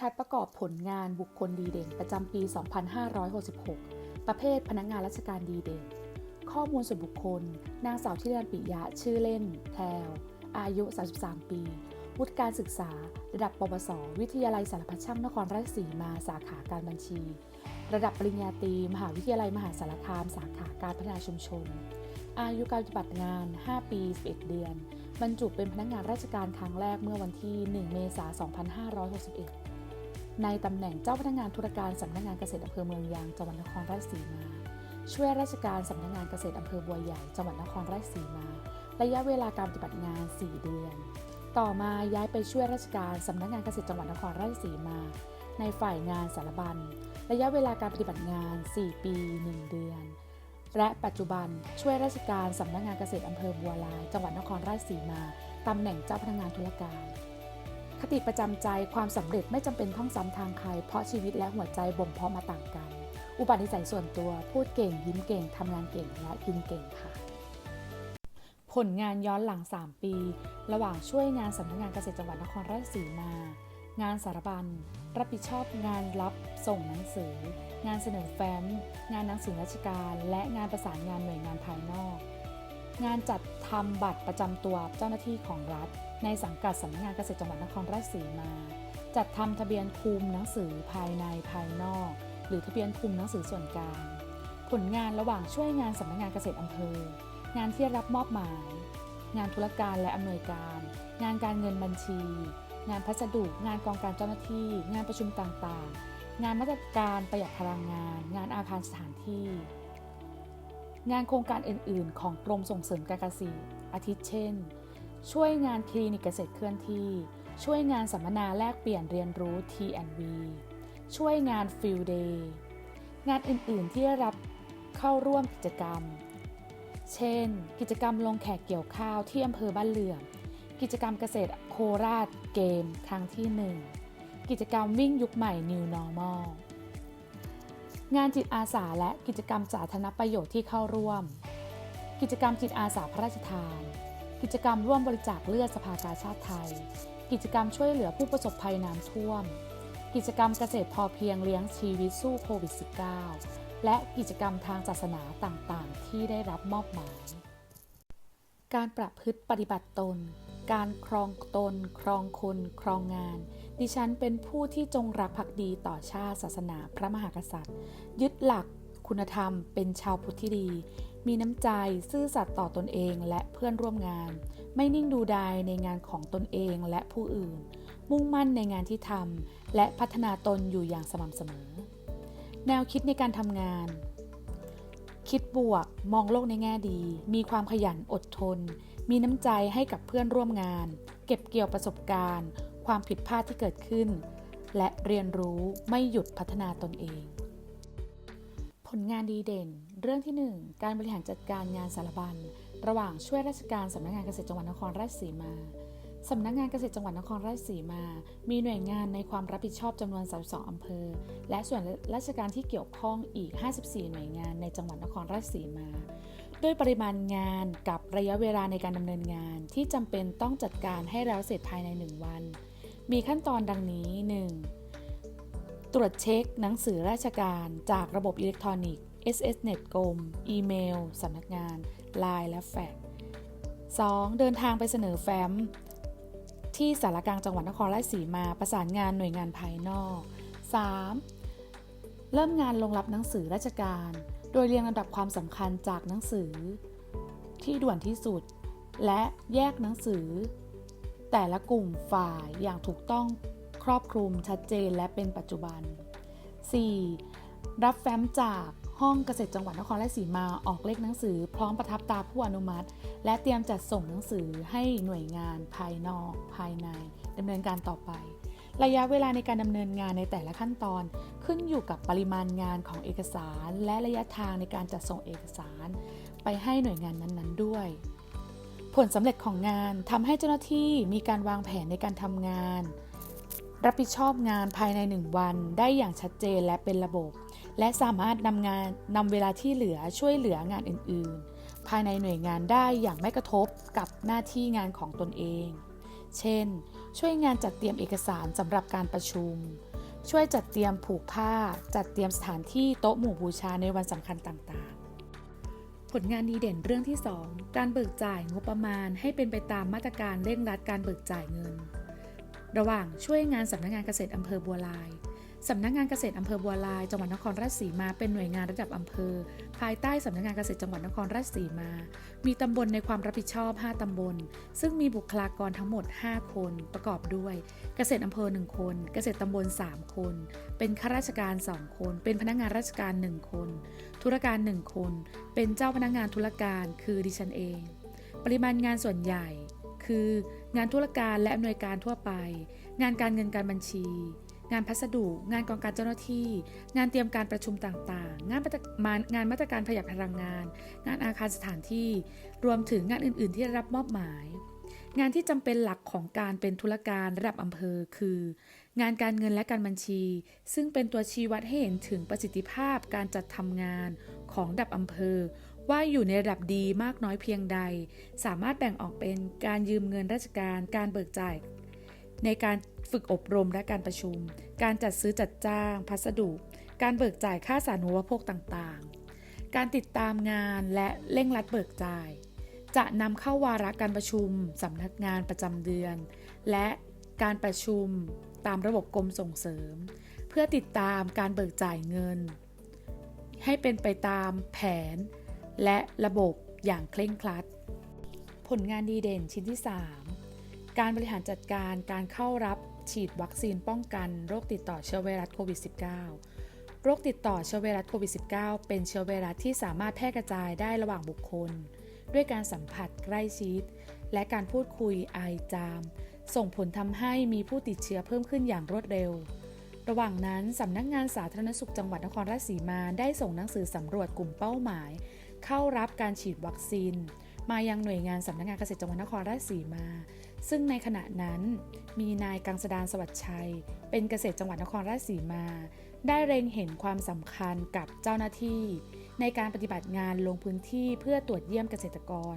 ทัศน์ประกอบผลงานบุคคลดีเด่นประจำปี 2566 ประเภทพนักงานราชการดีเด่น ข้อมูลส่วนบุคคล นางสาวทิรันปิยะ ชื่อเล่นแพรวอายุ 33 ปี วุฒิการศึกษา ระดับปวส วิทยาลัยสารพัดช่างนครราชสีมา สาขาการบัญชี ระดับปริญญาตรี มหาวิทยาลัยมหาสารคาม สาขาการพัฒนาชุมชน อายุการปฏิบัติงาน 5 ปี 11 เดือนบรรจุเป็นพนักงานราชการครั้งแรกเมื่อวันที่ 1 เมษายน 2561 ในตำแหน่งเจ้าพนักงานธุรการสำนักงานเกษตรอำเภอเมืองยางจังหวัดนครราชสีมา ช่วยราชการสำนักงานเกษตรอำเภอบัวใหญ่จังหวัดนครราชสีมา ระยะเวลาการปฏิบัติงาน 4 เดือน ต่อมาย้ายไปช่วยราชการสำนักงานเกษตรจังหวัดนครราชสีมา ในฝ่ายงานสารบัญ ระยะเวลาการปฏิบัติงาน 4 ปี 1 เดือน และปัจจุบันช่วยราชการสำนักงานเกษตรอำเภอบัวลาย จังหวัดนครราชสีมาตำแหน่งเจ้าพนักงานธุรการ คติประจำใจความสำเร็จไม่จำเป็นท่องซ้ำทางใคร เพราะชีวิตและหัวใจบ่มเพาะมาต่างกัน อุปนิสัยส่วนตัวพูดเก่ง ยิ้มเก่งทำงานเก่งและกินเก่งค่ะ ผลงานย้อนหลัง 3 ปี ระหว่างช่วยงานสำนักงานเกษตรจังหวัดนครราชสีมา งานสารบัญ รับผิดชอบงานรับส่งหนังสือ งานเสนอแฟ้ม งานหนังสือราชการ และงานประสานงานหน่วยงานภายนอก งานจัดทำบัตรประจำตัวเจ้าหน้าที่ของรัฐ ในสังกัดสำนักงานเกษตรจังหวัดนครราชสีมา จัดทำทะเบียนคุมหนังสือภายในภายนอก หรือทะเบียนคุมหนังสือส่วนกลางผลงานระหว่างช่วยงานสำนักงานเกษตรอำเภอ งานที่รับมอบหมาย งานธุรการและอำนวยการ งานการเงินบัญชี งานพัสดุ งานกองการเจ้าหน้าที่ งานประชุมต่างๆ งานมาตรการประหยัดพลังงาน งานอาคารสถานที่ งานโครงการอื่น ๆ ของกรมส่งเสริมการเกษตรอาทิเช่น ช่วยงานคลินิกเกษตรเคลื่อนที่ ช่วยงานสัมมนาแลกเปลี่ยนเรียนรู้ T&V ช่วยงาน Field Day งานอื่น ๆ ที่ได้รับเข้าร่วมกิจกรรม เช่น กิจกรรมลงแขกเกี่ยวข้าวที่อำเภอบ้านเหลื่อม กิจกรรมเกษตรโคราชเกม ครั้งที่ 1 กิจกรรมวิ่งยุคใหม่ New Normal งานจิตอาสาและกิจกรรมสาธารณประโยชน์ที่เข้าร่วม กิจกรรมจิตอาสาพระราชทาน กิจกรรมร่วมบริจาคเลือดสภากาชาติไทย กิจกรรมช่วยเหลือผู้ประสบภัยน้ำท่วม กิจกรรมเกษตรพอเพียงเลี้ยงชีวิตสู้โควิด -19 และกิจกรรมทางศาสนาต่างๆ ที่ได้รับมอบหมาย การประพฤติปฏิบัติตน การครองตน ครองคน ครองงาน ดิฉันเป็นผู้ที่จงรักภักดีต่อชาติศาสนาพระมหากษัตริย์ ยึดหลัก คุณธรรม เป็นชาวพุทธที่ดี มีน้ำใจ ซื่อสัตย์ต่อตนเองและเพื่อนร่วมงาน ไม่นิ่งดูดายในงานของตนเองและผู้อื่น มุ่งมั่นในงานที่ทำและพัฒนาตนอยู่อย่างสม่ำเสมอ แนวคิดในการทำงาน คิดบวก มองโลกในแง่ดี มีความขยันอดทน มีน้ำใจให้กับเพื่อนร่วมงาน เก็บเกี่ยวประสบการณ์ ความผิดพลาดที่เกิดขึ้น และเรียนรู้ไม่หยุดพัฒนาตนเอง ผลงานดีเด่น เรื่องที่ 1 การบริหารจัดการงานสารบัญ ระหว่างช่วยราชการสำนักงานเกษตรจังหวัดนครราชสีมาสำนักงานเกษตรจังหวัดนครราชสีมา มีหน่วยงานในความรับผิดชอบจำนวน 32 อำเภอ และส่วนราชการที่เกี่ยวข้องอีก 54 หน่วยงานในจังหวัดนครราชสีมา ด้วยปริมาณงานกับระยะเวลาในการดำเนินงานที่จำเป็นต้องจัดการให้แล้วเสร็จภายใน 1 วัน มีขั้นตอนดังนี้ 1. ตรวจเช็คหนังสือราชการจากระบบอิเล็กทรอนิกส์ SSNet กรมอีเมล สำนักงาน Line และแฟกซ์ 2. เดินทางไปเสนอแฟ้ม ที่สารกลางจังหวัดนครราชสีมาประสานงานหน่วยงานภายนอก 3. เริ่มงานลงรับหนังสือราชการ โดยเรียงลำดับความสำคัญจากหนังสือ ที่ด่วนที่สุด และแยกหนังสือ แต่ละกลุ่มฝ่ายอย่างถูกต้อง ครอบคลุมชัดเจนและเป็นปัจจุบัน 4. รับแฟ้มจากห้องเกษตรจังหวัดนครราชสีมาออกเลขหนังสือ พร้อมประทับตาผู้อนุมัติ และเตรียมจัดส่งหนังสือให้หน่วยงานภายนอก ภายในดำเนินการต่อไป ระยะเวลาในการดำเนินงานในแต่ละขั้นตอน ขึ้นอยู่กับปริมาณงานของเอกสาร และระยะทางในการจัดส่งเอกสาร ไปให้หน่วยงานนั้นๆ ด้วย ผลสำเร็จของงานทำให้เจ้าหน้าที่มีการวางแผนในการทำงาน รับผิดชอบงานภายใน 1 วันได้อย่างชัดเจนและเป็นระบบ และสามารถนำงานนำเวลาที่เหลือช่วยเหลืองานอื่น ๆ ภายในหน่วยงานได้อย่างไม่กระทบกับหน้าที่งานของตนเอง เช่น ช่วยงานจัดเตรียมเอกสารสำหรับการประชุม ช่วยจัดเตรียมผูกผ้า จัดเตรียมสถานที่โต๊ะหมู่บูชาในวันสำคัญต่าง ๆผลงานดีเด่นเรื่องที่ 2 การเบิกจ่ายงบประมาณให้เป็นไปตามมาตรการเร่งรัดการเบิกจ่ายเงิน ระหว่างช่วยงานสำนักงานเกษตรอำเภอบัวลายสำนักงานเกษตรอำเภอบัวลายจังหวัดนครราชสีมาเป็นหน่วยงานระดับอำเภอ ภายใต้สำนักงานเกษตรจังหวัดนครราชสีมา มีตำบลในความรับผิดชอบ 5 ตำบล ซึ่งมีบุคลากรทั้งหมด 5 คนประกอบด้วย เกษตรอำเภอ 1 คน เกษตรตำบล 3 คน เป็นข้าราชการ 2 คน เป็นพนักงานราชการ 1 คน ธุรการ 1 คน เป็นเจ้าพนักงานธุรการคือดิฉันเอง ปริมาณงานส่วนใหญ่ คืองานธุรการและอำนวยการทั่วไป งานการเงินการบัญชี งานพัสดุ งานกองการเจ้าหน้าที่ งานเตรียมการประชุมต่างๆ งานมาตรงานมาตรการประหยัดพลังงาน งานอาคารสถานที่ รวมถึงงานอื่น ๆ ที่ได้รับมอบหมาย งานที่จำเป็นหลักของการเป็นธุรการระดับอำเภอ คือ งานการเงินและการบัญชี ซึ่งเป็นตัวชี้วัดให้เห็นถึงประสิทธิภาพการจัดทำงานของระดับอำเภอ ว่าอยู่ในระดับดีมากน้อยเพียงใด สามารถแบ่งออกเป็นการยืมเงินราชการ การเบิกจ่าย ในการฝึกอบรมและการประชุม การจัดซื้อจัดจ้าง พัสดุ การเบิกจ่ายค่าสารณูปโภคต่างๆ การติดตามงานและเร่งรัดเบิกจ่าย จะนำเข้าวาระการประชุมสำนักงานประจำเดือน และการประชุมตามระบบกรมส่งเสริม เพื่อติดตามการเบิกจ่ายเงิน ให้เป็นไปตามแผน และระบบอย่างเคร่งครัด ผลงานดีเด่นชิ้นที่ 3 การบริหารจัดการการเข้ารับฉีดวัคซีนป้องกันโรคติดต่อเชื้อไวรัสโควิด -19 โรคติดต่อเชื้อไวรัสโควิด -19 เป็นเชื้อไวรัสที่สามารถแพร่กระจายได้ระหว่างบุคคล ด้วยการสัมผัสใกล้ชิด และการพูดคุยไอจาม ส่งผลทำให้มีผู้ติดเชื้อเพิ่มขึ้นอย่างรวดเร็ว ระหว่างนั้นสำนักงานสาธารณสุขจังหวัดนครราชสีมาได้ส่งหนังสือสำรวจกลุ่มเป้าหมาย เข้ารับการฉีดวัคซีน มายังหน่วยงานสำนักงานเกษตรจังหวัดนครราชสีมา ซึ่งในขณะนั้นมีนายกังสดานสวัสดิ์ชัย เป็นเกษตรจังหวัดนครราชสีมา ได้เร็งเห็นความสำคัญกับเจ้าหน้าที่ ในการปฏิบัติงานลงพื้นที่เพื่อตรวจเยี่ยมเกษตรกร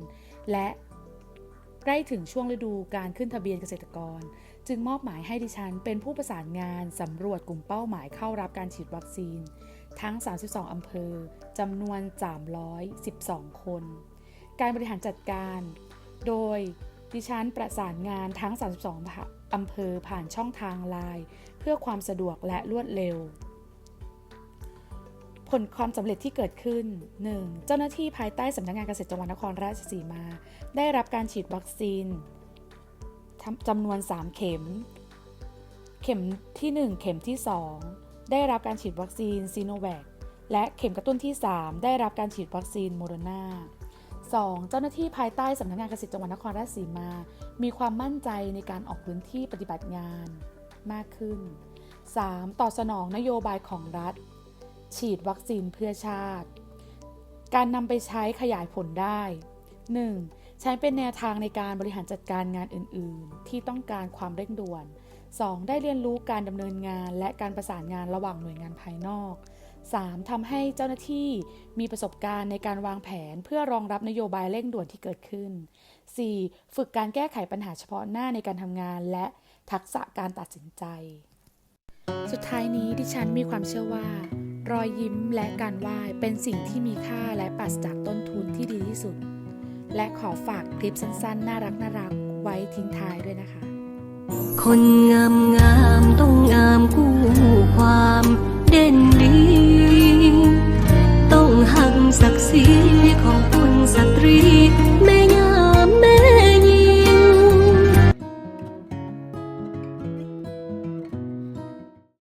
และใกล้ถึงช่วงฤดูการขึ้นทะเบียนเกษตรกร จึงมอบหมายให้ดิฉันเป็นผู้ประสานงานสำรวจกลุ่มเป้าหมายเข้ารับการฉีดวัคซีน ทั้ง 32 อำเภอจำนวน 312 คน การบริหารจัดการ โดยดิฉันประสานงานทั้ง 32 อำเภอผ่านช่องทางไลน์เพื่อความสะดวกและรวดเร็ว ผลความสำเร็จที่เกิดขึ้น 1. เจ้าหน้าที่ภายใต้สำนักงานเกษตรจังหวัดนครราชสีมา ได้รับการฉีดวัคซีน จำนวน 3 เข็ม เข็มที่ 1 เข็มที่ 2 ได้รับการฉีดวัคซีนซีโนแวคและเข็มกระตุ้นที่ 3 ได้รับการฉีดวัคซีนโมเดอร์นา 2. เจ้าหน้าที่ภายใต้สำนักงานเกษตรจังหวัดนครราชสีมา มีความมั่นใจในการออกพื้นที่ปฏิบัติงานมากขึ้น 3. ตอบสนองนโยบายของรัฐ ฉีดวัคซีนเพื่อชาติ การนำไปใช้ขยายผลได้ 1. ใช้เป็นแนวทางในการบริหารจัดการงานอื่น ๆ ที่ต้องการความเร่งด่วน 2. ได้เรียนรู้การดำเนินงานและการประสานงานระหว่างหน่วยงานภายนอก 3. ทำให้เจ้าหน้าที่มีประสบการณ์ในการวางแผนเพื่อรองรับนโยบายเร่งด่วนที่เกิดขึ้น 4. ฝึกการแก้ไขปัญหาเฉพาะหน้าในการทำงานและทักษะการตัดสินใจ สุดท้ายนี้ดิฉันมีความเชื่อว่า รอยยิ้มและการไหว้เป็นสิ่งที่มีค่าและปราศจากต้นทุนที่ดีที่สุด และขอฝากคลิปสั้นๆ น่ารักน่ารักๆไว้ทิ้งท้ายด้วยนะคะ คนงามงาม